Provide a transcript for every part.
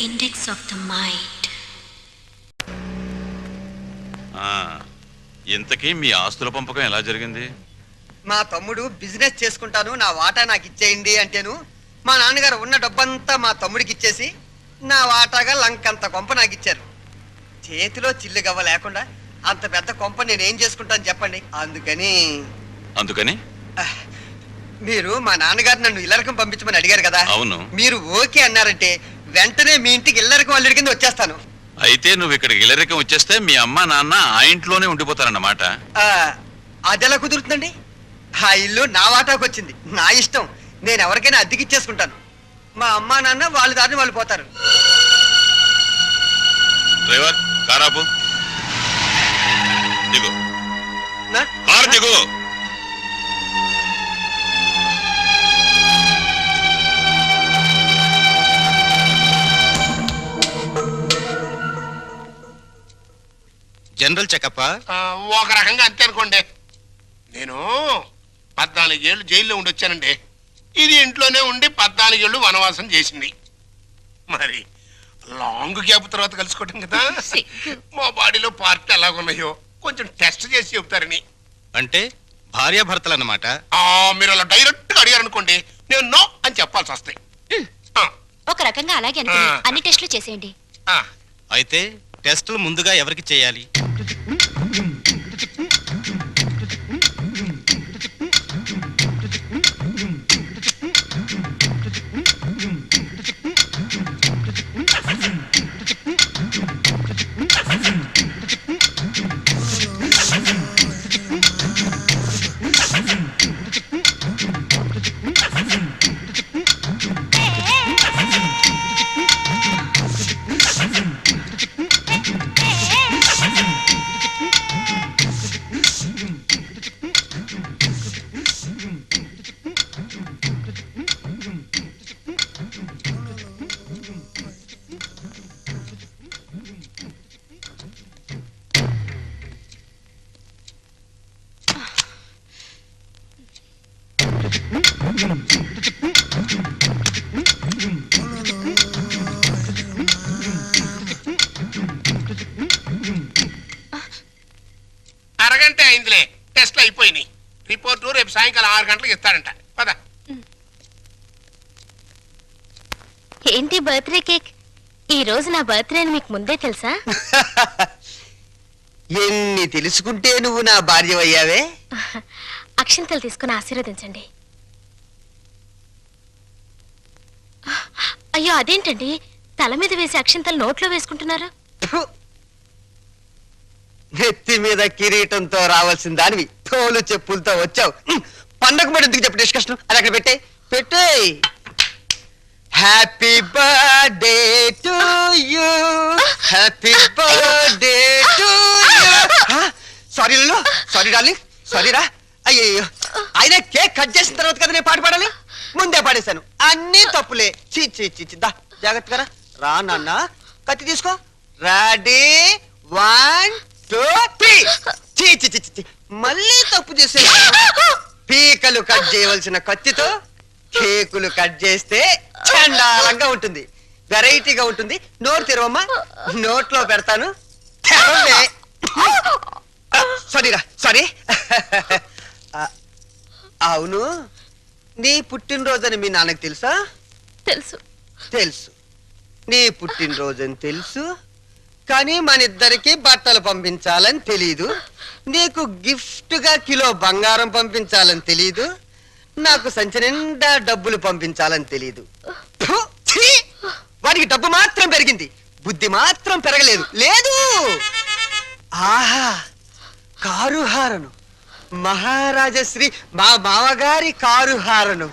index of the mind. ఆ, ఇంతకీ మీ ఆస్తుల పంపకం ఎలా జరిగింది? మా తమ్ముడు బిజినెస్ చేసుకుంటాను నా వాటా నాకు ఇచ్చేయండి అంటేను మా నాన్నగారు ఉన్న డబ్బంతా మా తమ్ముడికి ఇచ్చేసి నా వాటాగా లంకంత కొంప నాకు ఇచ్చారు. చేతిలో చిల్లు గవ్వ లేకుండా అంత పెద్ద కొంప నేనేం చేసుకుంటాను చెప్పండి. అందుకని అందుకని? మీరు మా నాన్నగారు నన్ను ఇల్లరకం పంపించమని అడిగారు కదా. అవును. మీరు ఓకే అన్నారంటే వెంటనే మీ ఇంటికి ఇల్లరకం అల్లుడి కింద వచ్చేస్తాను. అయితే నువ్వు ఇక్కడికి ఇల్లరికం వచ్చేస్తే మీ అమ్మ నాన్న ఆ ఇంట్లోనే ఉండిపోతారన్నమాట. ఆ, అదెలా కుదురుతుందండి? ఆ ఇల్లు నా వాటాకు వచ్చింది. నా ఇష్టం. నేను ఎవరికైనా అద్దెకి ఇచ్చేసుకుంటాను మా అమ్మా నాన్న వాళ్ళ దారిని వాళ్ళు పోతారు. డ్రైవర్ కారాపు దిగు నా- కారు దిగు. జనరల్ చెకప్ ఆ, ఒక రకంగా అంతే అనుకోండి. నేను పద్నాలుగేళ్ళు జైల్లో ఉండి వచ్చానండి. ఇది ఇంట్లోనే ఉండి పద్నాలుగేళ్ళు వనవాసం చేసింది. మరి లాంగ్ గ్యాప్ తర్వాత కలుసుకోవటం కదా? మా బాడీలో పార్టీ ఎలాగున్నాయో కొంచెం టెస్ట్ చేసి చెప్తారని అంటే భార్యాభర్తలు అన్నమాట ఆ, మీరు అలా డైరెక్ట్గా అడిగారనుకోండి నేను నో అని చెప్పాల్సి వస్తాయి. ఆ, ఒక రకంగా అలాగే. అన్ని టెస్టులు చేసేయండి. ఆ. అయితే టెస్టులు ముందుగా ఎవరికి చేయాలి? అరగంట అయిందిలే. టెస్ట్లు అయిపోయినాయి. రిపోర్టు రేపు సాయంకాలం ఆరు గంటలకు ఇస్తారంట పద. ఏంటి బర్త్డే కేక్? ఈ రోజు నా బర్త్డే అని మీకు ముందే తెలుసా? ఎన్ని తెలుసుకుంటే నువ్వు నా భార్య అయ్యావే అక్షింతలు తీసుకుని ఆశీర్వదించండి. అయ్యో అదేంటండి? తల మీద వేసి అక్షింతలు నోట్లో వేసుకుంటున్నారు. నెత్తి మీద కిరీటంతో రావాల్సిన దానివి తోలు చెప్పులతో వచ్చావు. పండగ మరి ఎందుకు చెప్పు డిస్కషన్? అది అక్కడ పెట్టే పెట్టే happy birthday to you happy birthday to you sorry sorry darling sorry రా. అయ్యయ్యో. ఆయన కేక్ కట్ చేసిన తర్వాత కదా నేను పాట పాడాలి? ముందే పడేశాను. అన్ని తప్పులే. చీ చీ చీ చీ. దా జాగ్రత్తగా రా. నాన్న. కత్తి తీసుకో. రెడీ. One two three. చీ చీ చీ చీ, చీ మళ్ళీ తప్పు చేసే పీకలు కట్ చేయవలసిన కత్తితో కేకులు కట్ చేస్తే చండాలంగా ఉంటుంది. వెరైటీగా ఉంటుంది. నోరు తెరవమ్మా. నోట్లో పెడతాను. తెరవే. సారీరా సారీ. అవును. నీ పుట్టినరోజని మీ నాన్నకు తెలుసా? తెలుసు. తెలుసు. నీ పుట్టినరోజని తెలుసు. కానీ మన ఇద్దరికి బట్టలు పంపించాలని తెలీదు. నీకు గిఫ్ట్గా కిలో బంగారం పంపించాలని తెలీదు. నాకు సంచి నిండా డబ్బులు పంపించాలని తెలీదు. ఫు, ఛీ! వాడికి డబ్బు మాత్రం పెరిగింది. బుద్ధి మాత్రం పెరగలేదు. లేదు! ఆహా! కారు హారను మహారాజశ్రీ మా మామగారి car horn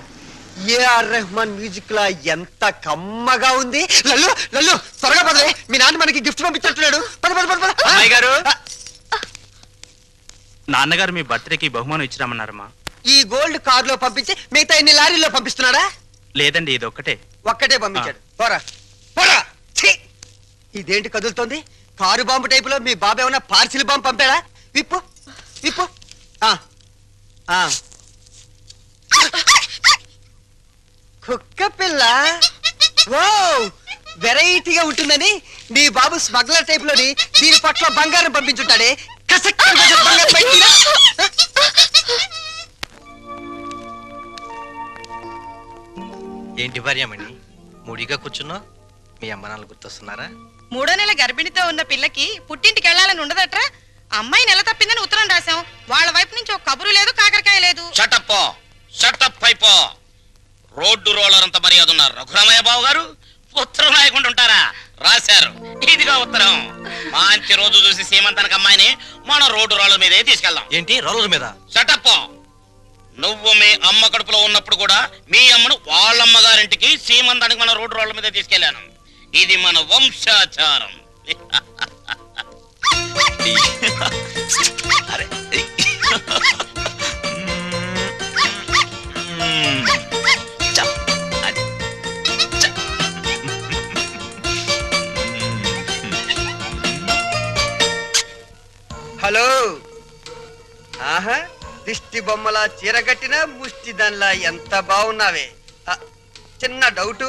A R Rahman music లా ఎంత కమ్మగా ఉంది? లల్లు లల్లు త్వరగా పదవే మీ నాన్న మనకి గిఫ్ట్ పంపించట్లేడు. పద పద పద పద. ఆ? అమ్మాయి గారు. నాన్నగారు మీ బర్త్డేకి బహుమానం ఇచ్చిరామన్నారమ్మా ఈ గోల్డ్ కార్లో పంపించి మిగతా ఎన్ని లారీల్లో పంపిస్తున్నాడా? లేదండి ఇది ఒక్కటే ఒక్కటే పంపించాడు. పోరా. పోరా. ఛీ! ఇదేంటి కదులుతోంది? కారు బాంబు టైపులో మీ బాబు ఏమన్నా పార్సిల్ బాంబు పంపాడా? విప్పు విప్పు. కుక్క పిల్ల? ఓ వెరైటీగా ఉంటుందని నీ బాబు స్మగ్లర్ టైప్లోని దీని పట్ల బంగారం పంపించుంటాడే. కసక్ బంగారం బయటికిరా. ఏంటి భార్యమణి? మూడిగా కూర్చున్నావు? మీ అమ్మ నాన్న గుర్తొస్తున్నారా? మూడో నెల గర్భిణితో ఉన్న పిల్లకి పుట్టింటికి వెళ్ళాలని ఉండదట్రా? అమ్మాయి నెల తప్పిందని ఉత్తరం రాశాం. వాళ్ళ వైపు నుంచి ఒక కబురు లేదు కాకరకాయ లేదు. షటప్ షటప్ అయిపో రోడ్డు రోలర్ అంత మర్యాద ఉన్నారు రఘురామయ్య బాబు గారు ఉత్తరం రాయకుండా ఉంటారా? రాశారు. ఇదిగో ఉత్తరం. మంచి రోజు చూసి సీమంతానికి అమ్మాయిని మన రోడ్డు రోలర్ మీదే తీసుకెళ్దాం. ఏంటి? రోలర్ మీద? షటప్ నువ్వు మీ అమ్మ కడుపులో ఉన్నప్పుడు కూడా మీ అమ్మను వాళ్ళమ్మ గారింటికి సీమంతానికి మన రోడ్డు రోడ్ల మీద తీసుకెళ్ళాను ఇది మన వంశాచారం. అరే హలో. ఆహా దిష్టి బొమ్మలా చీరగట్టిన ముష్టి దానిలా ఎంత బాగున్నావే చిన్న డౌటు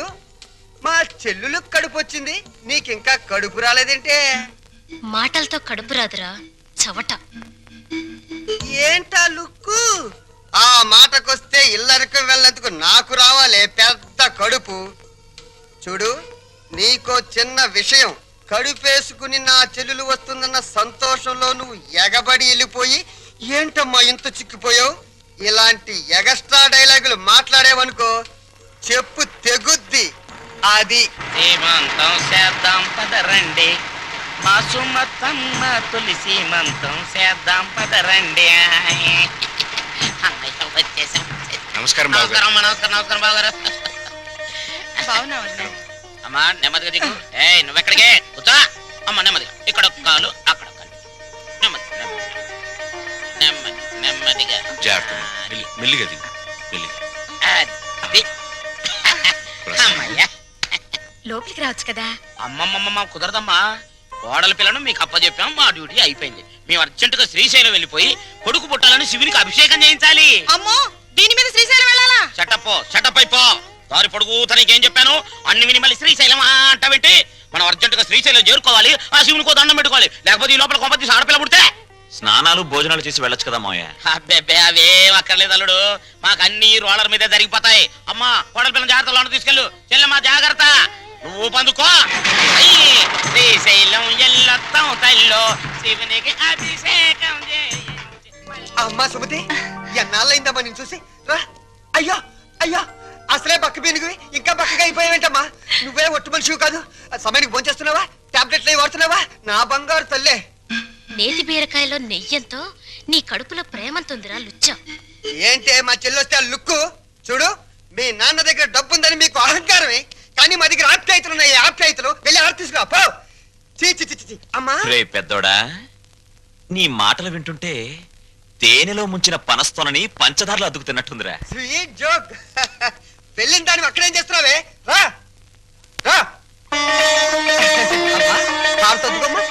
మా చెల్లులకు కడుపు వచ్చింది నీకింకా కడుపు రాలేదంటే? మాటలతో కడుపు రాదురా. చవట. ఏంటా లుక్కు? ఆ మాటకొస్తే ఇల్లరికి వెళ్ళేందుకు నాకు రావాలే పెద్ద కడుపు. చూడు నీకో చిన్న విషయం. కడుపేసుకుని నా చెల్లెలు వస్తుందన్న సంతోషంలో నువ్వు ఎగబడి వెళ్ళిపోయి ఏంటమ్మా ఇంత చిక్కిపోయావు? ఇలాంటి ఎగస్ట్రా డైలాగులు మాట్లాడేవనుకో చెప్పు తెగుద్ది. అది. సీమంతం చేద్దాం పదరండి మా సుమతమ్మ తొలి సీమంతం చేద్దాం పదరండి అమ్మయ్య, వచ్చేసాం. నమస్కారం బాబు నమస్కారం నమస్కారం నమస్కారం బాబు గారు బాగున్నావన్నా అమ్మా నెమ్మదిగా దిగు. ఏయ్ నువ్వెక్కడికే? కూర్చో. అమ్మ నెమ్మదిగా ఇక్కడ ఒక కాలు అక్కడ ఒక కాలు. నెమ్మది నెమ్మది. నెమ్మది నెమ్మదిగా. జాగ్రత్త మెల్లి- మెల్లిగా దిగు. మెల్లిగా. అది. అమ్మయ్యా. లోపలికి రావచ్చు కదా. అమ్మమ్మమ్మ కుదరదమ్మా. కోడల పిల్లను మీకు అప్పచెప్పాం మా డ్యూటీ అయిపోయింది. మేము అర్జెంటుగా శ్రీశైలం వెళ్ళిపోయి కొడుకు పుట్టాలని శివునికి అభిషేకం చేయించాలి. అమ్మో దీని మీద శ్రీశైలం వెళ్ళాలా? చటపో చటప్ అయిపో. దారి పొడుగు తనకేం చెప్పాను? అన్ని విని మళ్ళీ శ్రీశైలం అంటావేంటి మనం అర్జెంటుగా శ్రీశైలం చేరుకోవాలి ఆ శివునికో దండం పెట్టుకోవాలి. లేకపోతే ఈ లోపల కొంపతి ఆడపిల్ల పుడితే? స్నానాలు భోజనాలు చేసి వెళ్ళొచ్చు కదా మావయ్య? అబ్బెబ్బే అవేం అక్కర్లేదు అల్లుడు. మాకు అన్ని రోలర్ మీదే జరిగిపోతాయి. అమ్మా కోడల పిల్లల జాగ్రత్త లోన తీసుకెళ్ళు. చెల్లెమ్మా జాగ్రత్త. నువ్వు పందుకో. అయ్యి, శ్రీశైలం ఎల్లొత్తం తల్లో శివునికి అభిషేకం అమ్మా సుమతి ఎన్నాళ్ళైందమ్మా నేను చూసి? రా. అయ్యో అయ్యో అసలే బక్క పీనుగువి ఇంకా బక్కగా అయిపోయావేంటమ్మా? నువ్వే ఒట్టు మనిషివి కాదు. ఆ సమయానికి భోంచేస్తున్నావా టాబ్లెట్లు అవి వాడుతున్నావా? నా బంగారు తల్లే. నేతి బీరకాయలో నెయ్యంతో నీ కడుపులో ప్రేమంతుందిరా లుచ్చా. ఏంటే మా చెల్లొస్తే ఆ లుక్కు? చూడు మీ నాన్న దగ్గర డబ్బు ఉందని మీకు అహంకారమే. కానీ మా దగ్గర ఆప్యాయతలు ఉన్నాయి. ఆప్యాయతలు. వెళ్ళి తీసుకురా. పో. చీ చీ చీ, చీ, చీ అమ్మా. రే పెద్దోడా నీ మాటలు వింటుంటే తేనెలో ముంచిన పనస్తోనని పంచదారలు అద్దుకు తిన్నట్టుందిరా స్వీట్ జోక్ వెళ్ళిన దాన్ని అక్కడేం చేస్తున్నావే? రా. రా. అమ్మా, కారు తద్దుకోమ్మా.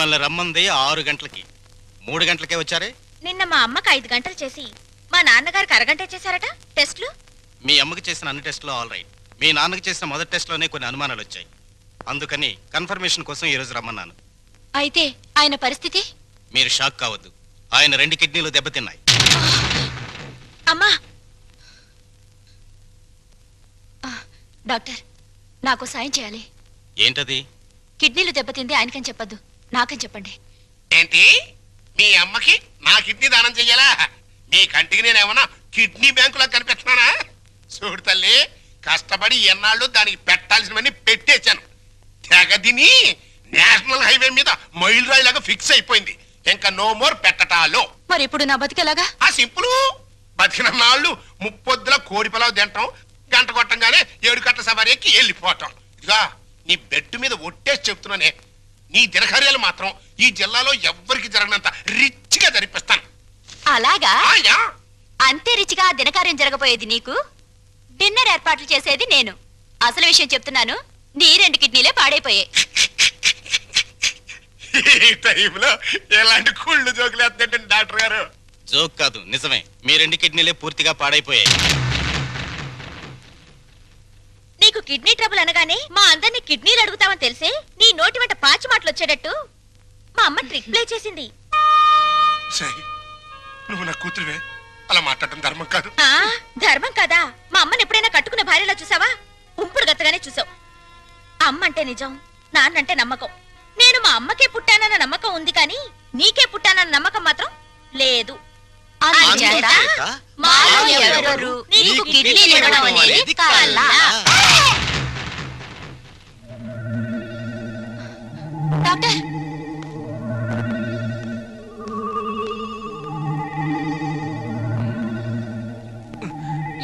మిమ్మల్ని రమ్మంది ఆరు గంటలకి. మూడు గంటలకే వచ్చారే? నిన్న మా అమ్మకి ఐదు గంటలు చేసి మా నాన్నగారికి అరగంట చేశారట టెస్ట్లు? మీ అమ్మకి చేసిన అన్ని టెస్టులు ఆల్ రైట్ మీ నాన్నకి చేసిన మొదటి టెస్ట్లోనే కొన్ని అనుమానాలు వచ్చాయి. అందుకని కన్ఫర్మేషన్ కోసం ఈ రోజు రమ్మన్నాను. అయితే ఆయన పరిస్థితి? మీరు షాక్ కావద్దు. ఆయన రెండు కిడ్నీలు దెబ్బతిన్నాయి. అమ్మా! డాక్టర్ నాకు సాయం చేయాలి. ఏంటది? కిడ్నీలు దెబ్బతింది ఆయనకని చెప్పొద్దు. నాకని చెప్పండి. ఏంటి? మీ అమ్మకి నా కిడ్నీ దానం చెయ్యాలా? నీ కంటికి నేను ఏమన్నా కిడ్నీ బ్యాంకులో కనిపిస్తున్నానా? చూడు తల్లి కష్టపడి ఎన్నాళ్ళు దానికి పెట్టాల్సినవన్నీ పెట్టేశాను. తెగ తిని నేషనల్ హైవే మీద మైల్ రాయిలాగా ఫిక్స్ అయిపోయింది. ఇంకా నో మోర్ పెట్టటాలో. మరి ఇప్పుడు నా బతికేలాగా ఆ సింపుల్. బతికిన నాళ్ళు ముప్పొద్దుల కోడి పొలావు తింటాం గంట కొట్టంగానే ఏడు కట్ల సవారి ఎక్కి వెళ్ళిపోవటం ఇదిగా నీ బెడ్ మీద ఒట్టేసి చెప్తున్నానే. నీ దినకార్యాలు మాత్రం ఈ జిల్లాలో ఎవ్వరికి జరగనంత రిచ్గా జరిపిస్తాను. అలాగా? ఆయా! అంతే రిచిగా ఆ దినకార్యం జరగబోయేది నీకు? డిన్నర్ ఏర్పాట్లు చేసేది నేను. అసలు విషయం చెప్తున్నాను నీ రెండు కిడ్నీలే పాడైపోయాయి. ఈ టైంలో ఎలాంటి కుళ్ళు జోకులు వేస్తుంటే డాక్టర్ గారు? జోక్ కాదు నిజమే. మీ రెండు కిడ్నీలే పూర్తిగా పాడైపోయాయి. నీకు కిడ్నీ ట్రబుల్ అనగానే మా అందరినీ కిడ్నీలు అడుగుతామని తెలిసే నీ నోటి వెంట పాచి మాటలు వచ్చేటట్టు మా అమ్మ ట్రిక్ ప్లే చేసింది. నువ్వు నా కూతురువే. అలా మాట్లాడటం ధర్మం కాదు. ఆ ధర్మం కదా? మా అమ్మని ఎప్పుడైనా కట్టుకున్న భార్యలా చూసావా? ఉంపుడు గత్తగానే చూసావు. అమ్మ అంటే నిజం నాన్నంటే నమ్మకం. నేను మా అమ్మకే పుట్టానన్న నమ్మకం ఉంది కానీ నీకే పుట్టానన్న నమ్మకం మాత్రం లేదు. అందుచేత మాలో ఎవరెవరు నీకు కిడ్నీలు ఇవ్వడం అనేది కల్లా. డాక్టర్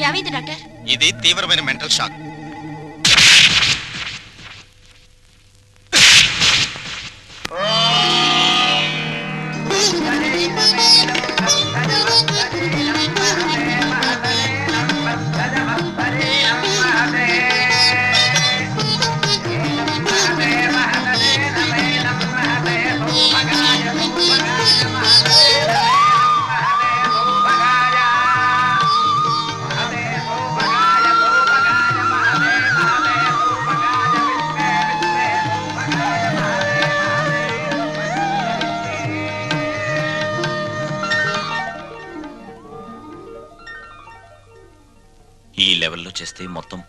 ఏమైంది డాక్టర్ ఇది తీవ్రమైన మెంటల్ షాక్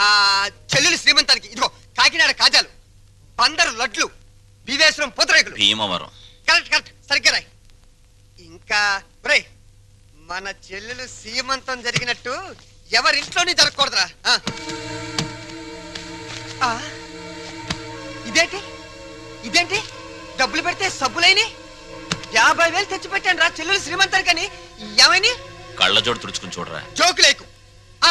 ఆ చెల్లెలు శ్రీమంతానికి ఇదిగో కాకినాడ కాజాలు పందరు లడ్లు వివేశ్వరం పూతరేకులు. భీమవరం. కరెక్ట్ కరెక్ట్ సరిగ్గా రాయ్. ఇంకా ఒరేయ్ మన చెల్లెలు సీమంతం జరిగినట్టు ఎవరింట్లోని జరగకూడదురా. ఇదేంటి? ఇదేంటి? డబ్బులు పెడితే సబ్బులైని? యాభై వేలు తెచ్చి పెట్టాను రా చెల్లెలు శ్రీమంతానికని. ఏమని కళ్ళజోడు తుడుచుకుని చూడరా. జోకు లేకు ఆ.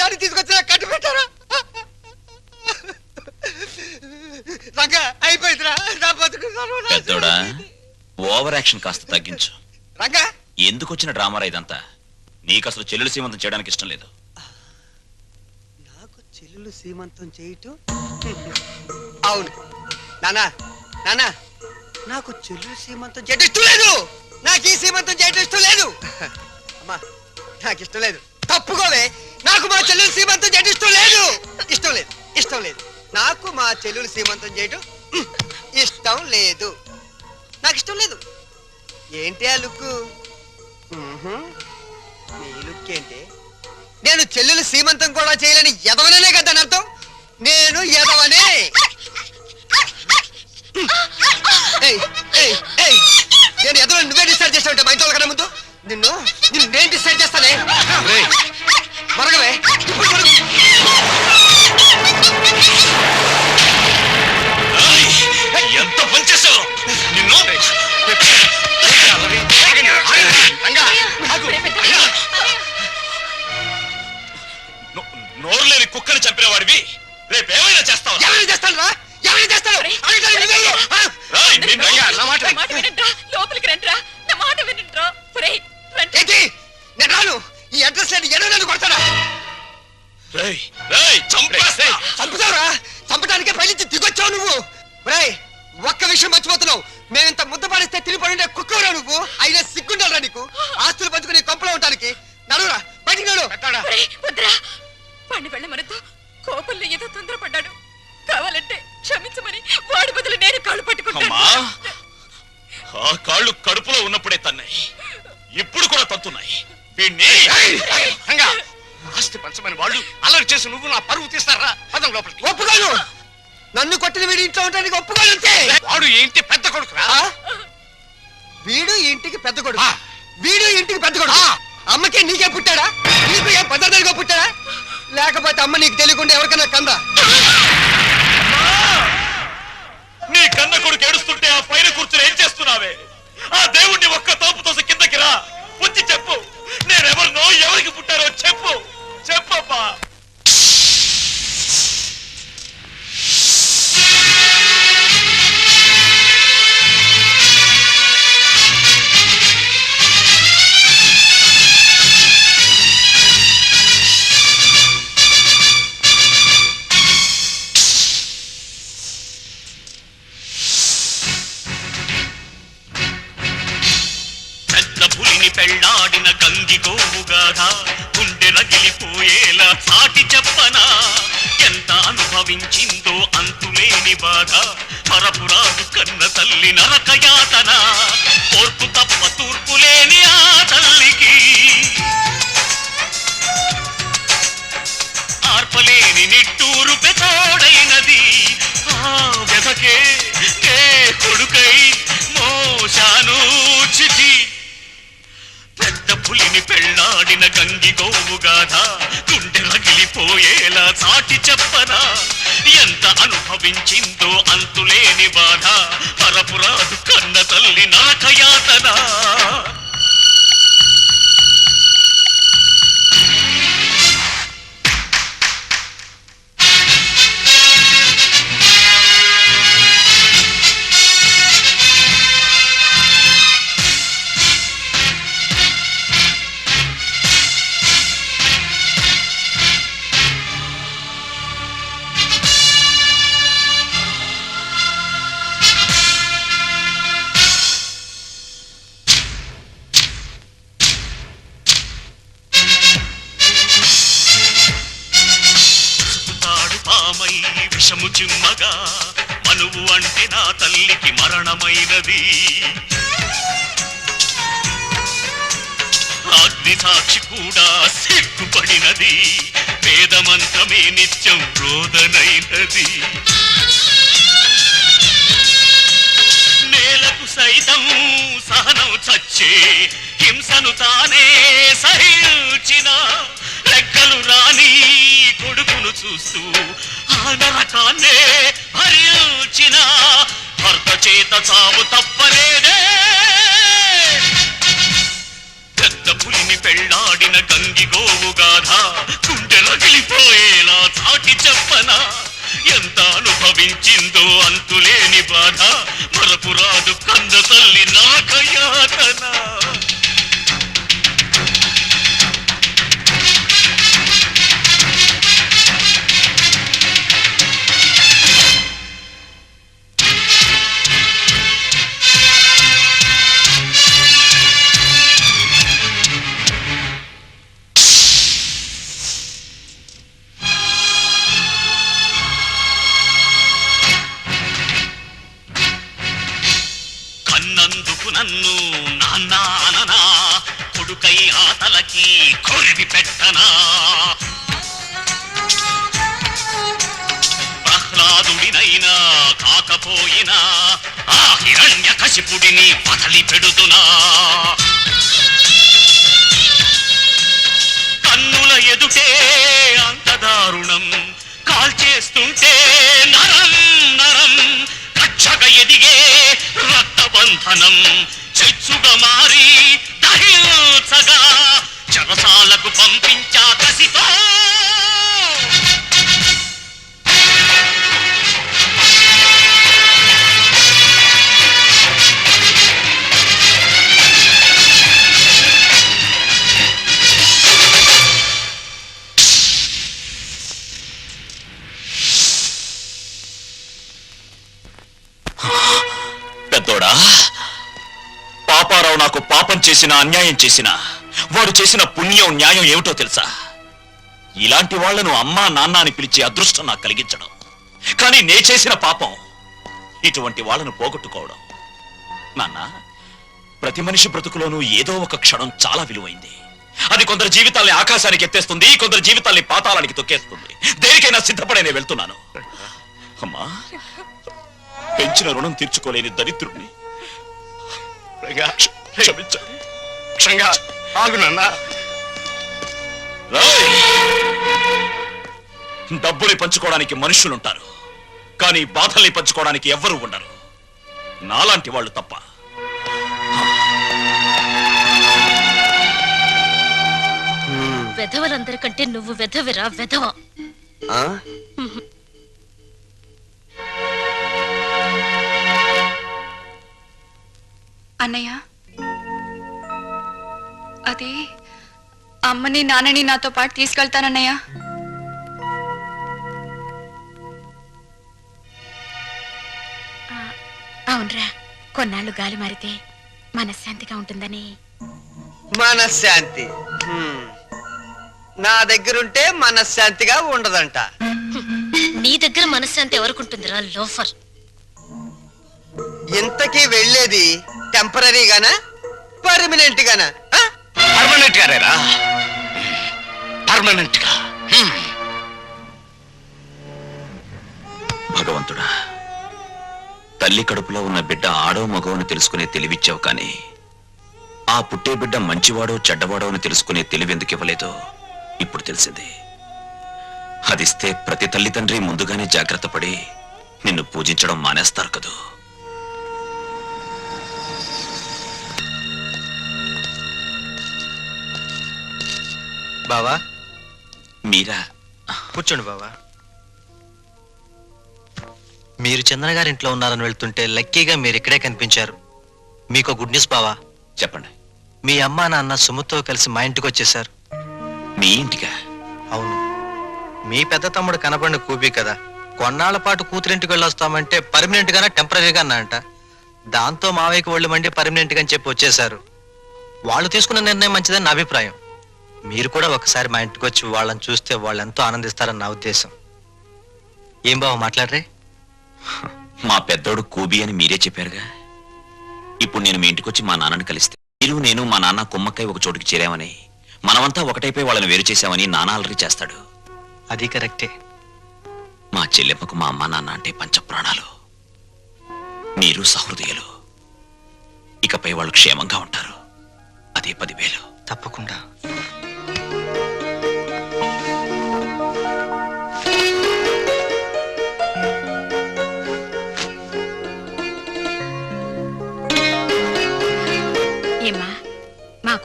దాన్ని తీసుకొచ్చినా కట్టు పెట్టారా? రంగా అయిపోయిందిరా. నా బతుకు సర్వనాశనం పెద్దోడా అయిపోయింది. ఓవర్ యాక్షన్ కాస్త తగ్గించు. రంగా. ఎందుకు వచ్చిన డ్రామారా ఇదంతా? నీకు అసలు చెల్లెలు సీమంతం చేయడానికి ఇష్టం లేదు. నాకు చెల్లెలు సీమంతం చేయటం? అవును. నానా నానా. నాకు చెల్లెలు సీమంతం చేయటం ఇష్టం లేదు. నాకు ఈ సీమంతం చేయటం ఇష్టం లేదు. అమ్మా నాకు ఇష్టం లేదు. తప్పుకోవే. నాకు మా చెల్లెలు సీమంతం చేయడం ఇష్టం లేదు. ఇష్టం లేదు. ఇష్టం లేదు. నాకు మా చెల్లెలు సీమంతం చేయటం ఇష్టం లేదు. నాకు ఇష్టం లేదు. ఏంటి ఆ లుక్కు నీ లుక్ ఏంటి? నేను చెల్లెలు సీమంతం కూడా చేయలేని ఎదవననే కదా అని అర్థం? నేను ఎదవనే ఏయ్, ఏయ్, నేను ఎదవ నువ్వే డిసైడ్ చేస్తావంటే మా ఇంట్లో కన్నా ముందు? నిన్ను నిన్ను నేను డిసైడ్ చేస్తానే. మరగవే. ఎంత పనిచేసావు నిన్ను నోరు లేని కుక్కని చంపిన వాడివి రేపేమైనా చేస్తావు? ఎవరిని చేస్తాను రా? ఎవరిని చేస్తాను? లోపలికి రండిరా. నా మాట రండి. ఏంటి? నేను రాను. ఈ అడ్రస్ లేని ఎన్నో నన్ను కొడతాడా? రేయ్ రేయ్ చంపుతావురా? చంపడానికే పైనుంచి దిగొచ్చావు నువ్వు. ఒరేయ్ ఒక్క విషయం మర్చిపోతున్నావు. మేమింత ముద్ద పాడిస్తే తిరిగి కుక్కవరా నువ్వు? అయినా సిగ్గుండాలరా నీకు? ఆస్తులు పంచుకుని కొంపలో ఉండడానికి నడువురా బయటికి నడు. పండి వెళ్ళమనతో కోపంలో ఏదో తొందరపడ్డాడు. కావాలంటే వాడి బదులు నేను కాళ్ళు పట్టుకుంటాను. అమ్మా ఆ కాళ్ళు కడుపులో ఉన్నప్పుడే తన్నాయి. ఇప్పుడు కూడా తత్తున్నాయి వీణ్ణి? రంగా ఆస్తి పంచమని వాళ్ళు అల్లరి చేసి నువ్వు నా పరువు తీస్తారా? పదం లోపలికి ఒప్పుకోను. నన్ను కొట్టిన వీడి ఇంట్లో ఉండడానికి ఒప్పుకోను అంతే. వాడు ఈ ఇంటి పెద్ద కొడుకురా? వీడు ఈ ఇంటికి పెద్ద కొడుకు. వీడు ఇంటికి పెద్ద కొడుకు. అమ్మకే నీకే పుట్టాడా? నీకు ఏ పద్ధతిగా పుట్టాడా? లేకపోతే అమ్మ నీకు తెలియకుండా ఎవరికైనా కందా? నీ కన్న కొడుకు ఏడుస్తుంటే ఆ పైన కూర్చుని ఏం చేస్తున్నావే? ఆ దేవుణ్ణి ఒక్క తోపు తోసి కిందకి రా. వచ్చి చెప్పు. నేనెవరినో ఎవరికి పుట్టారో చెప్పు. చెప్పబ్బా పెళ్ళాడిన గంగి గోవుగాథ గుండె రగిలిపోయేలా సాటి చెప్పనా? ఎంత అనుభవించిందో అంతులేని బాధ పరపురాదు కన్న తల్లి నరక యాతన. ఓర్పు తప్ప తూర్పు లేని ఆ తల్లికి ఆర్పలేని నిట్టూరు పెతోడైనది ఆ వెదకే కొడుకై మోశాను. పెద్ద పెళ్ళాడిన గంగి గోవుగాథ గుండె రగిలిపోయేలా సాటి చెప్పనా? ఎంత అనుభవించిందో అంతులేని బాధ పరపురాదు కన్న తల్లి నరకయాతనా అగ్ని సాక్షి కూడా సిగ్గుపడినది. వేదమంత్రమే నిత్యం రోదనైనది. నేలకు సైతం సహనం చచ్చే హింసను తానే సహించిన లెక్కలు రాని కొడుకును చూస్తూ ఆ నరకాన్నే భరించిన భర్త చేత చావు తప్పలేదే. పెద్ద పులిని పెళ్ళాడిన గంగి గోవు గాథ గుండె రగిలిపోయేలా చాటి చెప్పనా? ఎంత అనుభవించిందో అంతులేని బాధ మరపురాదు కంద తల్లి నాకయాతన ఎదుటే అంత దారుణం. కాల్చేస్తుంటే నరం నరం. కచ్చగా ఎదిగే రక్తబంధనం. చెచ్చుగా మారి దహించగా చరసాలకు పంపించా కసితో నాకు పాపం చేసిన అన్యాయం చేసిన వాడు చేసిన పుణ్యం న్యాయం ఏమిటో తెలుసా? ఇలాంటి వాళ్ళను అమ్మా నాన్న అని పిలిచే అదృష్టం నాకు కలిగించడం. కానీ నే చేసిన పాపం ఇటువంటి వాళ్ళను పోగొట్టుకోవడం. నాన్న ప్రతి మనిషి బ్రతుకులోనూ ఏదో ఒక క్షణం చాలా విలువైంది. అది కొందరు జీవితాల్ని ఆకాశానికి ఎత్తేస్తుంది కొందరు జీవితాల్ని పాతాళానికి తొక్కేస్తుంది. దేనికైనా సిద్ధపడే నేను వెళ్తున్నాను. అమ్మా పెంచిన రుణం తీర్చుకోలేని దరిద్రుణ్ణి. క్షమించండి. క్షంగా ఆగు నాన్న. రాయ్! డబ్బుని పంచుకోవడానికి మనుషులుంటారు కానీ బాధల్ని పంచుకోవడానికి ఎవ్వరూ ఉండరు. నాలాంటి వాళ్ళు తప్ప. వెధవలందరికంటే నువ్వు వెధవిరా వెధవ? ఆ? అన్నయ్య అది అమ్మని నాన్నని నాతో పాటు తీసుకెళ్తానన్నయ్య. అవునరా. కొన్నాళ్ళు గాలి మారితే మనశ్శాంతిగా ఉంటుందని. మనశ్శాంతి. హ్మ్. నా దగ్గరుంటే మనశ్శాంతిగా ఉండదంట. నీ దగ్గర మనశ్శాంతి ఎవరుకుంటుందిరా లోఫర్? ఇంతకీ వెళ్ళేది టెంపరీగానా? పర్మనెంట్ గానా ఆ? పర్మనెంట్ గారేరా పర్మనెంట్గా. భగవంతుడా తల్లి కడుపులో ఉన్న బిడ్డ ఆడో మగవని తెలుసుకునే తెలివిచ్చావు కానీ ఆ పుట్టే బిడ్డ మంచివాడో చెడ్డవాడో అని తెలుసుకునే తెలివి ఎందుకు ఇవ్వలేదో ఇప్పుడు తెలిసింది. అదిస్తే ప్రతి తల్లిదండ్రి ముందుగానే జాగ్రత్త పడి నిన్ను పూజించడం మానేస్తారు కదూ. బావా? మీరా? కూర్చోండి బావా. మీరు చందన గారి ఇంట్లో ఉన్నారని వెళ్తుంటే లక్కీగా మీరు ఇక్కడే కనిపించారు. మీకు గుడ్ న్యూస్ బావా. చెప్పండి. మీ అమ్మా నాన్న సుమతో కలిసి మా ఇంటికి వచ్చేసారు మీ ఇంటికా? అవును. మీ పెద్ద తమ్ముడు కనపడిన కూపి కదా. కొన్నాళ్ళ పాటు కూతురింటికి వెళ్ళొస్తామంటే పర్మనెంట్ గానే టెంపరీగా అన్నా అంట దాంతో మావయ్యకి ఒళ్ళు మండి పర్మనెంట్గా అని చెప్పి వచ్చేసారు వాళ్ళు తీసుకున్న నిర్ణయం మంచిదని నా అభిప్రాయం. మీరు కూడా ఒకసారి మా ఇంటికి వచ్చి వాళ్ళని చూస్తే వాళ్ళు ఎంతో ఆనందిస్తారని నా ఉద్దేశం. ఏం బావ మాట్లాడరే? మా పెద్దోడు కూబి అని మీరే చెప్పారుగా. ఇప్పుడు నేను మీ ఇంటికొచ్చి మా నాన్నని కలిస్తే. మీరు నేను మా నాన్న కుమ్మక్కై ఒక చోటుకి చేరామని మనమంతా ఒకటైపోయి వాళ్ళని వేరు చేశామని నాన్న అలరి చేస్తాడు. అది కరెక్టే. మా చెల్లెమ్మకు మా అమ్మ నాన్న అంటే పంచప్రాణాలు. మీరు సహృదయులు. ఇకపై వాళ్ళు క్షేమంగా ఉంటారు. అదే పదివేలు. తప్పకుండా.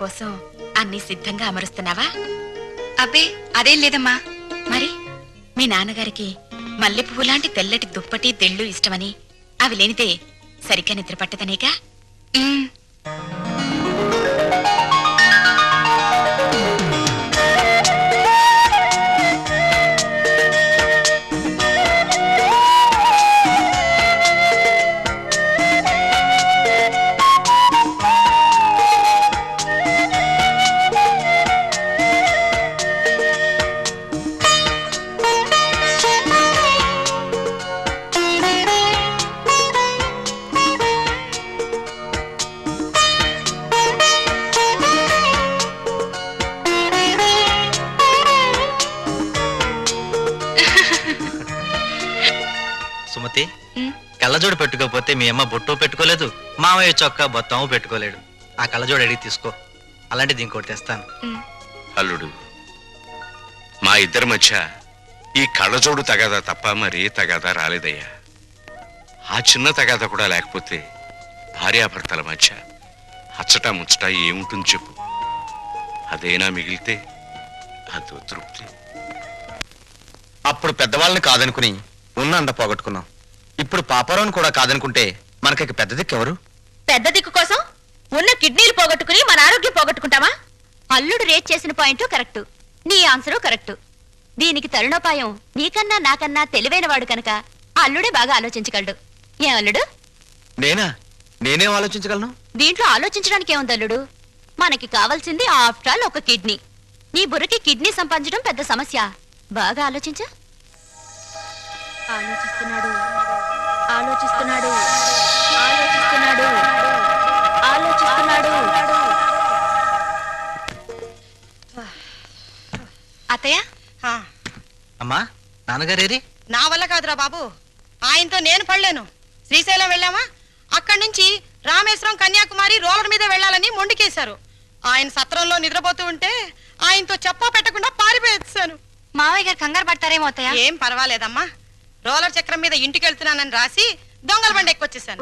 కోసం అన్ని సిద్ధంగా అమరుస్తున్నావా? అబ్బే అదేం లేదమ్మా. మరి మీ నాన్నగారికి మల్లె పువ్వు లాంటి తెల్లటి దుప్పటి తెళ్ళు ఇష్టమని అవి లేనిదే సరిగ్గా నిద్ర ఉమ్. కళ్ళజోడు పెట్టుకోకపోతే మీ అమ్మ బొట్టు పెట్టుకోలేదు మామయ్య చొక్కా బొత్తము పెట్టుకోలేడు. ఆ కళ్ళజోడు అడిగి తీసుకో. అలాంటిది ఇంకోటి తెస్తాను. అల్లుడు మా ఇద్దరి మధ్య ఈ కళ్ళజోడు తగాదా తప్ప మరి తగాదా రాలేదయ్యా. ఆ చిన్న తగాదా కూడా లేకపోతే భార్యాభర్తల మధ్య అచ్చట ముచ్చట ఏముంటుంది చెప్పు. అదేనా మిగిలితే అదో తృప్తి. అప్పుడు పెద్దవాళ్ళని కాదనుకుని ఉన్న అండ పోగొట్టుకున్నాం. ఇప్పుడు పాపారావుని కూడా కాదనుకుంటే మనకి పెద్ద దిక్కు ఎవరు? పెద్ద దిక్కు కోసం ఉన్న కిడ్నీలు పోగొట్టుకుని మన ఆరోగ్యం పోగొట్టుకుంటావా? అల్లుడు రేట్ చేసిన పాయింట్ కరెక్ట్. నీ ఆన్సరు కరెక్ట్. దీనికి తరుణోపాయం నీకన్నా నాకన్నా తెలివైన కనుక ఆ అల్లుడే బాగా ఆలోచించగలడు. ఏ అల్లుడు? నేనా? నేనేం ఆలోచించగలను? దీంట్లో ఆలోచించడానికి ఏముంది అల్లుడు? మనకి కావాల్సింది ఆఫ్టర్ ఆల్ ఒక కిడ్నీ. నీ బుర్రకి కిడ్నీ సంపాదించడం పెద్ద సమస్య. బాగా ఆలోచించు. ఆలోచిస్తున్నాడు. ఆలోచిస్తున్నాడు. ఆలోచిస్తున్నాడు. ఆలోచిస్తున్నాడు. అత్తయ్య? ఆ, అమ్మా నాన్నగారేరి? నా వల్ల కాదురా బాబు. ఆయనతో నేను పడలేను. శ్రీశైలం వెళ్ళామా? అక్కడి నుంచి రామేశ్వరం కన్యాకుమారి రోలర్ మీద వెళ్ళాలని మొండికేశారు. ఆయన సత్రంలో నిద్రపోతూ ఉంటే ఆయనతో చెప్పా పెట్టకుండా పారిపోయేసాను. మావయ్య గారు కంగారు పడతారేమో అత్తయ్య? ఏం పర్వాలేదమ్మా. రోలర్ చక్రం మీద ఇంటికి వెళ్తున్నానని రాసి దొంగల బండి ఎక్కొచ్చేసాను.